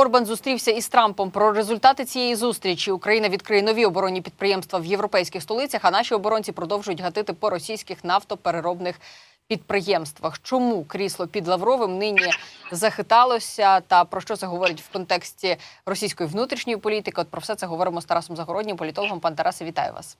Орбан зустрівся із Трампом. Про результати цієї зустрічі Україна відкриє нові оборонні підприємства в європейських столицях. А наші оборонці продовжують гатити по російських нафтопереробних підприємствах. Чому крісло під Лавровим нині захиталося? Та про що це говорить в контексті російської внутрішньої політики? От про все це говоримо з Тарасом Загороднім, політологом. Пан Тарасе, вітаю вас.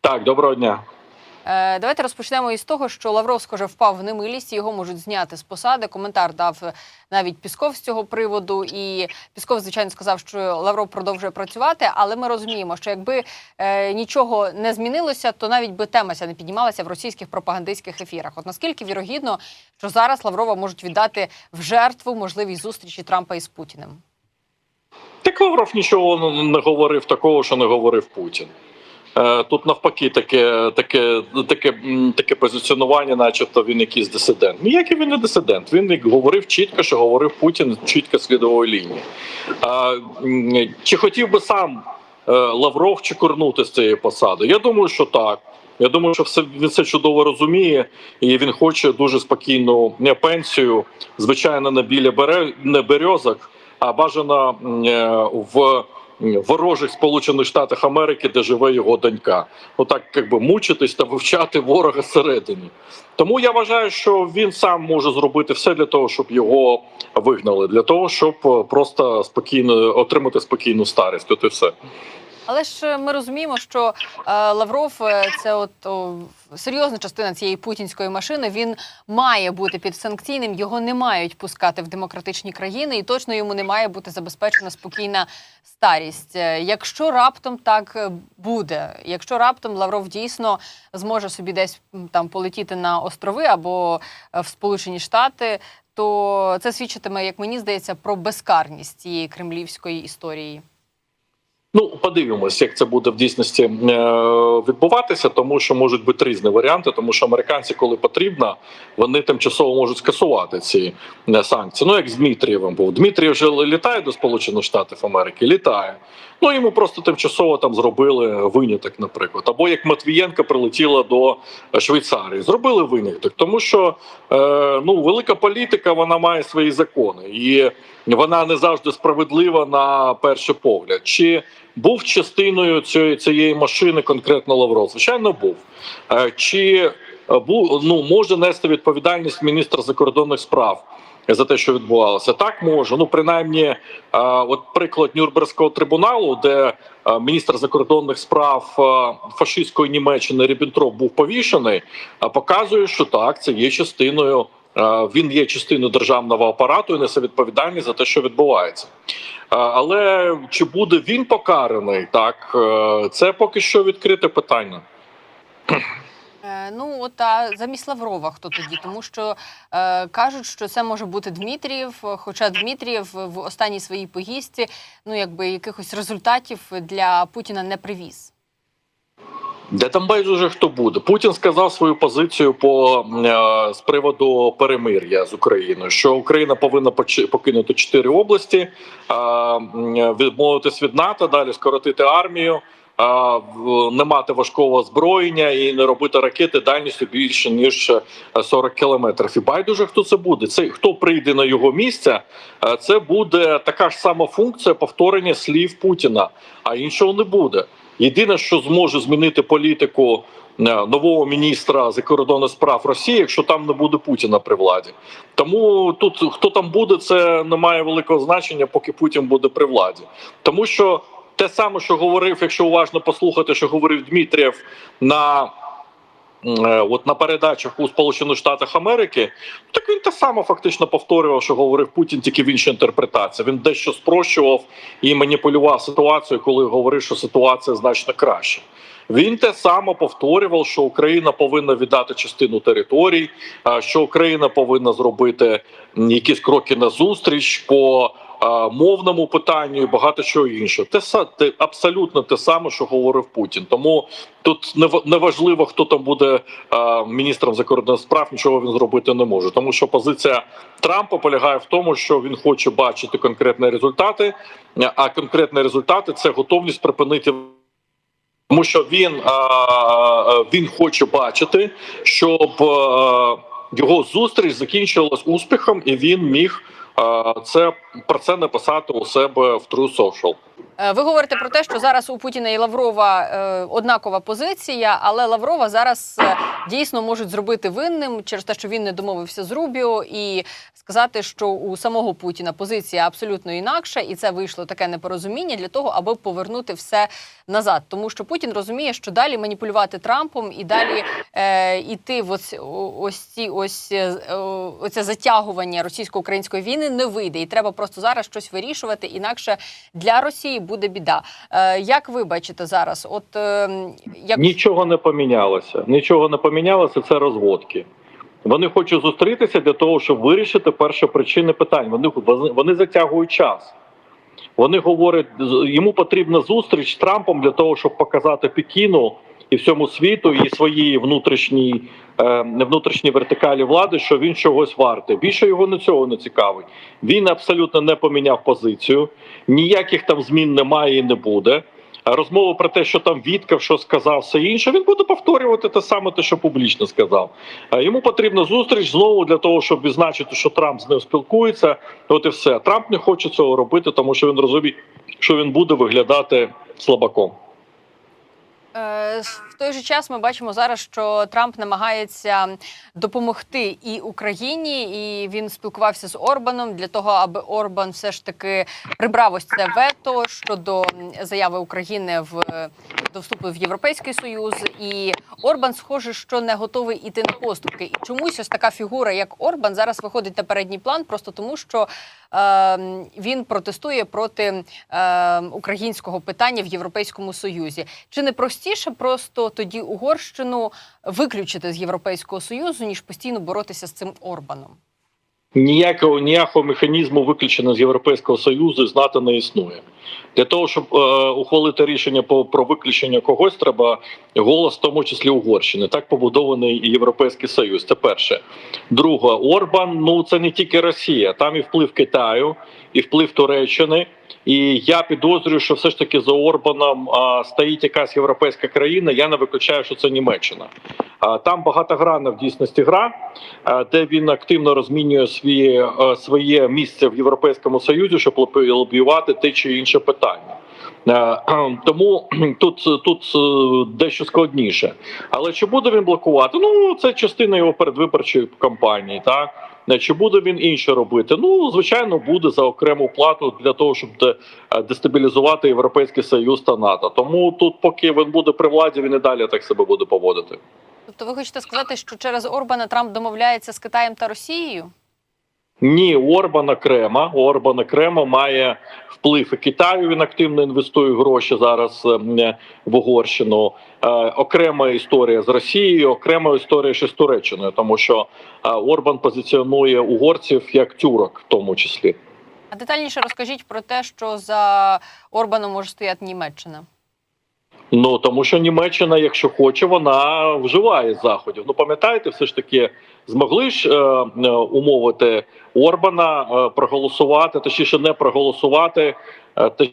Так, доброго дня. Е, Давайте розпочнемо із того, що Лавров, схоже, впав в немилість, його можуть зняти з посади. Коментар дав навіть Пісков з цього приводу. І Пісков, звичайно, сказав, що Лавров продовжує працювати, але ми розуміємо, що якби е, нічого не змінилося, то навіть би тема не піднімалася в російських пропагандистських ефірах. От наскільки вірогідно, що зараз Лаврова можуть віддати в жертву можливій зустрічі Трампа із Путіним? Так Лавров нічого не говорив такого, що не говорив Путін. Е, Тут навпаки таке таке, таке, таке позиціонування, начебто він якийсь дисидент. Ніякий він не дисидент. Він говорив чітко, що говорив Путін чітко слідової лінії. Чи хотів би сам е, Лавров чекурнути з цієї посади? Я думаю, що так. Я думаю, що все він це чудово розуміє, і він хоче дуже спокійну пенсію, звичайно, не біля бере, не березок, а бажано е, в ворожих Сполучених Штатах Америки, де живе його донька. Отак, якби мучитись та вивчати ворога зсередині. Тому я вважаю, що він сам може зробити все для того, щоб його вигнали, для того, щоб е, просто спокійно отримати спокійну старість. От і все. Але ж е, ми розуміємо, що е, Лавров е, це от о, серйозна частина цієї путінської машини. Він має бути підсанкційним, його не мають пускати в демократичні країни, і точно йому не має бути забезпечена спокійна старість. Якщо раптом так буде, якщо раптом Лавров дійсно зможе собі десь там полетіти на острови або в Сполучені Штати, то це свідчитиме, як мені здається, про безкарність цієї кремлівської історії. Ну, подивимось, як це буде в дійсності е, відбуватися, тому що можуть бути різні варіанти, тому що американці, коли потрібно, вони тимчасово можуть скасувати ці е, санкції. Ну як з Дмитрієвим був. Дмитрій вже літає до Сполучених Штатів Америки, літає. Ну йому просто тимчасово там зробили виняток, наприклад. Або як Матвієнка прилетіла до Швейцарії, зробили виняток, тому що е, ну велика політика вона має свої закони, і вона не завжди справедлива на перший погляд. Чи був частиною цієї цієї машини конкретно Лавров? Звичайно, був. Е, Чи е, був ну може нести відповідальність міністр закордонних справ? За те, що відбувалося, так може. Ну принаймні, е, от приклад Нюрнберзького трибуналу, де міністр закордонних справ фашистської Німеччини Ріббентроп був повішений, показує, що так це є частиною. Е, Він є частиною державного апарату і несе відповідальність за те, що відбувається. Е, Але чи буде він покараний, так е, це поки що відкрите питання. Ну, от а замість Лаврова хто тоді? Тому що е, кажуть, що це може бути Дмитрієв, хоча Дмитрієв в останній своїй поїздці ну якби якихось результатів для Путіна не привіз. Де там байдуже хто буде? Путін сказав свою позицію по е, з приводу перемир'я з Україною, що Україна повинна покинути чотири області, е, відмовитись від НАТО, далі скоротити армію, е, не мати важкого озброєння і не робити ракети дальністю більше ніж е, 40 кілометрів. І байдуже хто це буде? Це хто прийде на його місце? е, Це буде така ж сама функція повторення слів Путіна, а іншого не буде. Єдине, що зможе змінити політику е, нового міністра закордонних справ Росії, якщо там не буде Путіна при владі. Тому тут хто там буде, це не має великого значення, поки Путін буде при владі. Тому що те саме, що говорив, якщо уважно послухати, що говорив Дмитрієв на От на передачах у Сполучених Штатах Америки, так він те саме фактично повторював, що говорив Путін, тільки в іншій інтерпретації. Він дещо спрощував і маніпулював ситуацією, коли говорив, що ситуація значно краще. Він те саме повторював, що Україна повинна віддати частину територій, що Україна повинна зробити якісь кроки на зустріч по мовному питанню і багато чого іншого. Те те абсолютно те саме, що говорив Путін. Тому тут не ва- не важливо, хто там буде міністром закордонних справ, нічого він зробити не може. Тому що позиція Трампа полягає в тому, що він хоче бачити конкретні результати, а конкретні результати це готовність припинити. Тому що він, він хоче бачити, щоб його зустріч закінчилась успіхом, і він міг це про це написати у себе в True Social. Е, Ви говорите про те, що зараз у Путіна і Лаврова е, однакова позиція, але Лаврова зараз е, дійсно можуть зробити винним через те, що він не домовився з Рубіо, і сказати, що у самого Путіна позиція абсолютно інакша, і це вийшло таке непорозуміння для того, аби повернути все назад. Тому що Путін розуміє, що далі маніпулювати Трампом і далі е, іти в ось, ось ці ось оце затягування російсько-української війни не вийде, і треба просто зараз щось вирішувати, інакше для Росії буде біда. Е, як ви бачите зараз? От е, як Нічого не помінялося. Нічого не помінялося. Це розводки. Вони хочуть зустрітися для того, щоб вирішити перші причини питань. Вони вони затягують час. Вони говорять, йому потрібна зустріч з Трампом для того, щоб показати Пекіну і всьому світу і своїй внутрішній е, внутрішній вертикалі влади, що він чогось вартий. Більше його не цього не цікавить. Він абсолютно не поміняв позицію, ніяких там змін немає і не буде. А Розмови про те, що там Віткав, що сказав, все інше, він буде повторювати те саме, те, що публічно сказав. Йому потрібна зустріч знову для того, щоб відзначити, що Трамп з ним спілкується. От і все. Трамп не хоче цього робити, тому що він розуміє, що він буде виглядати слабаком. Е, В той же час ми бачимо зараз, що Трамп намагається допомогти і Україні, і він спілкувався з Орбаном для того, аби Орбан все ж таки прибрав ось це вето щодо заяви України в до вступу в Європейський Союз. І Орбан, схоже, що не готовий іти на поступки. І чомусь ось така фігура, як Орбан, зараз виходить на передній план, просто тому що е, він протестує проти е, українського питання в Європейському Союзі. Чи не простіше просто тоді Угорщину виключити з Європейського Союзу, ніж постійно боротися з цим Орбаном? Ніякого ніякого механізму виключення з Європейського Союзу з НАТО не існує. Для того, щоб е, ухвалити рішення по, про виключення когось, треба голос, в тому числі Угорщини. Так побудований Європейський Союз. Це перше. Друге, Орбан ну це не тільки Росія, там і вплив Китаю, і вплив Туреччини. І я підозрюю, що все ж таки за Орбаном а, стоїть якась європейська країна. Я не виключаю, що це Німеччина. А, там багатогранна в дійсності гра, а, де він активно розмінює свої, е, своє місце в Європейському Союзі, щоб лобі- лобіювати те чи інше питання. Е, Тому тут, тут е, дещо складніше. Але чи буде він блокувати? Ну це частина його передвиборчої кампанії. Так Е, чи буде він інше робити? Ну звичайно, буде за окрему плату для того, щоб дестабілізувати європейський союз та НАТО. Тому тут, поки він буде при владі, він і далі так себе буде поводити. Тобто, ви хочете сказати, що через Орбана Трамп домовляється з Китаєм та Росією? Ні, у Орбана Крема. У Орбана Крема має вплив і Китаю. Він активно інвестує гроші зараз ем, в Угорщину. Е, окрема історія з Росією, окрема історія ще з Туреччиною, тому що е, Орбан позиціонує угорців як тюрок, в тому числі. А детальніше розкажіть про те, що за Орбаном може стояти Німеччина. Ну тому що Німеччина, якщо хоче, вона вживає заходів. Ну пам'ятаєте, все ж таки змогли ж е, е, умовити Орбана е, проголосувати, точніше не проголосувати е, та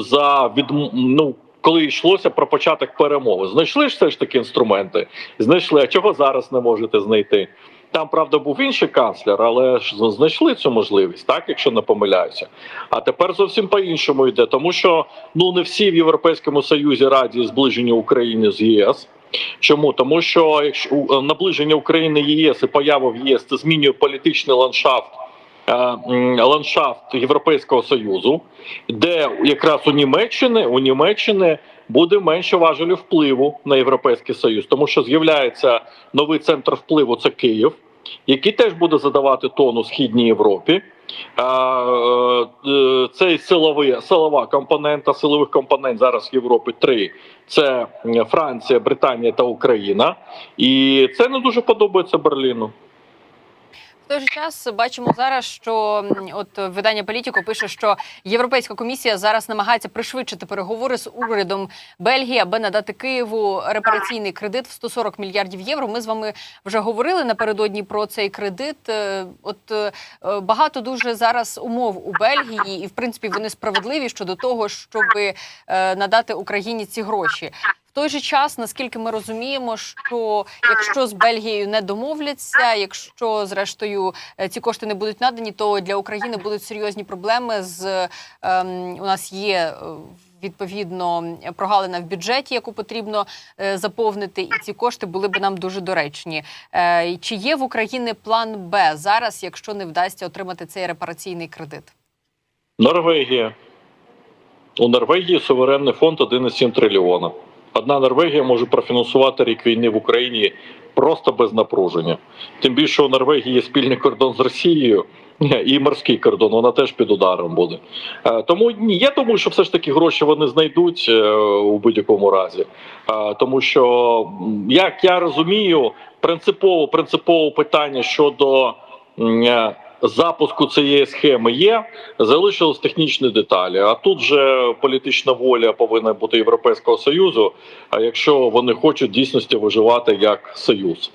за відм... ну, коли йшлося про початок перемови. Знайшли ж все ж таки інструменти. Знайшли. А чого зараз не можете знайти? Там правда був інший канцлер, але ж знайшли цю можливість, так якщо не помиляюся. А тепер зовсім по-іншому йде, тому що ну не всі в Європейському Союзі раді зближення України з ЄС. Чому тому, що якщо у- наближення України ЄС і поява в ЄС це змінює політичний ландшафт. Е, Ландшафт Європейського союзу, де якраз у Німеччини у Німеччини буде менше важелів впливу на європейський союз, тому що з'являється новий центр впливу це Київ, який теж буде задавати тон у східній Європі. Е, е, Цей силовий силова компонента, силових компонент зараз в Європі три: це Франція, Британія та Україна. І це не дуже подобається Берліну. В той же час бачимо зараз, що от видання Політіко пише, що Європейська комісія зараз намагається пришвидшити переговори з урядом Бельгії, аби надати Києву репараційний кредит в 140 мільярдів євро. Ми з вами вже говорили напередодні про цей кредит. Е, От е, багато дуже зараз умов у Бельгії, і в принципі вони справедливі щодо того, щоб надати Україні ці гроші. В той же час, наскільки ми розуміємо, що якщо з Бельгією не домовляться, якщо зрештою е, ці кошти не будуть надані, то для України будуть серйозні проблеми з ем, у нас є. е, Відповідно, прогалина в бюджеті, яку потрібно е, заповнити, і ці кошти були б нам дуже доречні. Е, чи є в Україні план Б зараз, якщо не вдасться отримати цей репараційний кредит? Норвегія. У Норвегії суверенний фонд 1,7 трильйона. Одна Норвегія може профінансувати рік війни в Україні просто без напруження. Тим більше у Норвегії є спільний кордон з Росією і морський кордон. Вона теж під ударом буде. Е, Тому ні, я думаю, що все ж таки гроші вони знайдуть е, у будь-якому разі. Е, Тому що, як я розумію, принципово принципове питання щодо. Запуску цієї схеми є, залишились технічні деталі. А тут же політична воля повинна бути Європейського союзу. А якщо вони хочуть дійсності виживати як союз,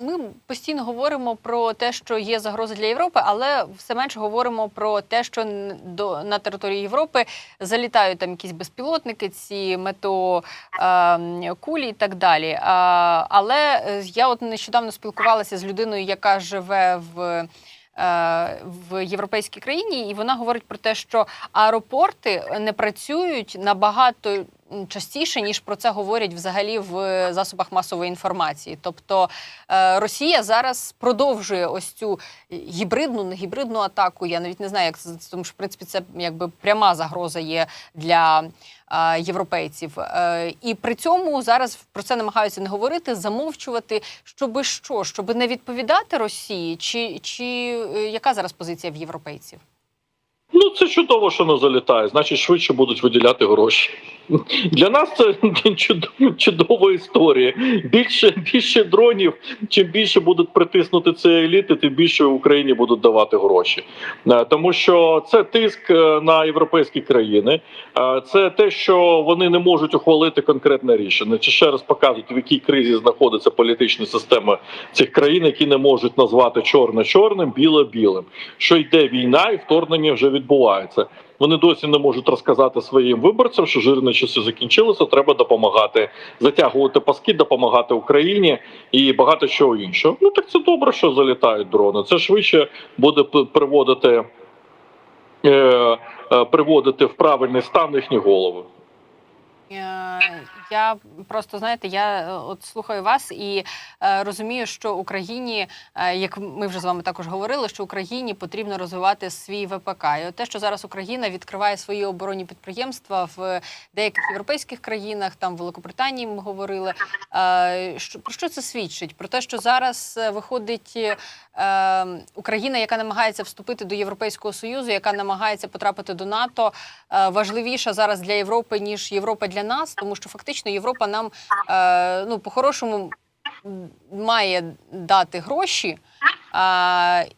Ми постійно говоримо про те, що є загроза для Європи, але все менше говоримо про те, що на території Європи залітають там якісь безпілотники, ці мето е, і так далі. Е, але е, я от нещодавно спілкувалася з людиною, яка живе в. е, В європейській країні, і вона говорить про те, що аеропорти не працюють набагато частіше, ніж про це говорять взагалі в засобах масової інформації. Тобто е, Росія зараз продовжує ось цю гібридну, не гібридну атаку. Я навіть не знаю, як тому, що в принципі це якби пряма загроза є для е, європейців. Е, і при цьому зараз про це намагаються не говорити, замовчувати, щоби що, щоби не відповідати Росії, чи, чи е, яка зараз позиція в європейців? ну це чудово, що не залітає. Значить, швидше будуть виділяти гроші. Для нас це чудо- чудова історія. Більше більше дронів, чим більше будуть притиснути ці еліти, тим більше Україні будуть давати гроші. Е, Тому що це тиск е, на європейські країни, Е, це те, що вони не можуть ухвалити конкретне рішення. Чи ще раз показують, в якій кризі знаходиться політична система цих країн, які не можуть назвати чорне чорним, біле білим. Що йде війна, і вторгнення вже відбувається. Вони досі не можуть розказати своїм виборцям, що жирні часи закінчилися. Треба допомагати затягувати паски, допомагати Україні і багато чого іншого. Ну так це добре, що залітають дрони. Це швидше буде приводити, е, е, приводити в правильний стан їхні голови. Е, Я просто знаєте, я е, от слухаю вас і е, розумію, що Україні, як ми вже з вами також говорили, що Україні потрібно розвивати свій ВПК. І от те, що зараз Україна відкриває свої оборонні підприємства в деяких європейських країнах, там в Великобританії ми говорили. Що про що це свідчить? Про те, що зараз виходить Україна, яка намагається вступити до Європейського союзу, яка намагається потрапити до НАТО, важливіша зараз для Європи ніж Європа для нас, тому що фактично Європа нам е, ну по-хорошому має дати гроші, е,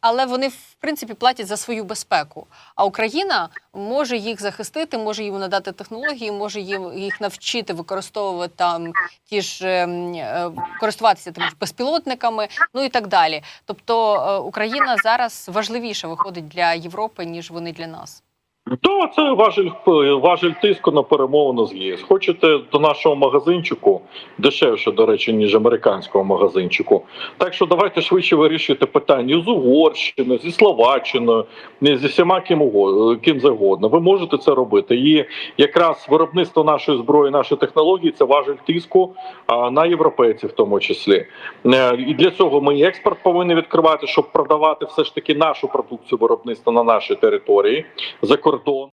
але вони в принципі платять за свою безпеку. А Україна може їх захистити, може їм надати технології, може їм їх навчити використовувати там ті ж е, е, користуватися тими безпілотниками, ну і так далі. Тобто е, Україна зараз важливіша виходить для Європи ніж вони для нас. То це важель важель тиску на перемовину з ЄС. Хочете до нашого магазинчику дешевше, до речі, ніж американського магазинчику. Так що давайте швидше вирішуйте питання з Угорщиною, зі Словаччиною, зі всіма ким угодно, ким завгодно. Ви можете це робити. І якраз виробництво нашої зброї, наші технології це важель тиску на європейців, в тому числі. Е, І для цього ми експорт повинні відкривати, щоб продавати все ж таки нашу продукцію виробництва на нашій території за кордон.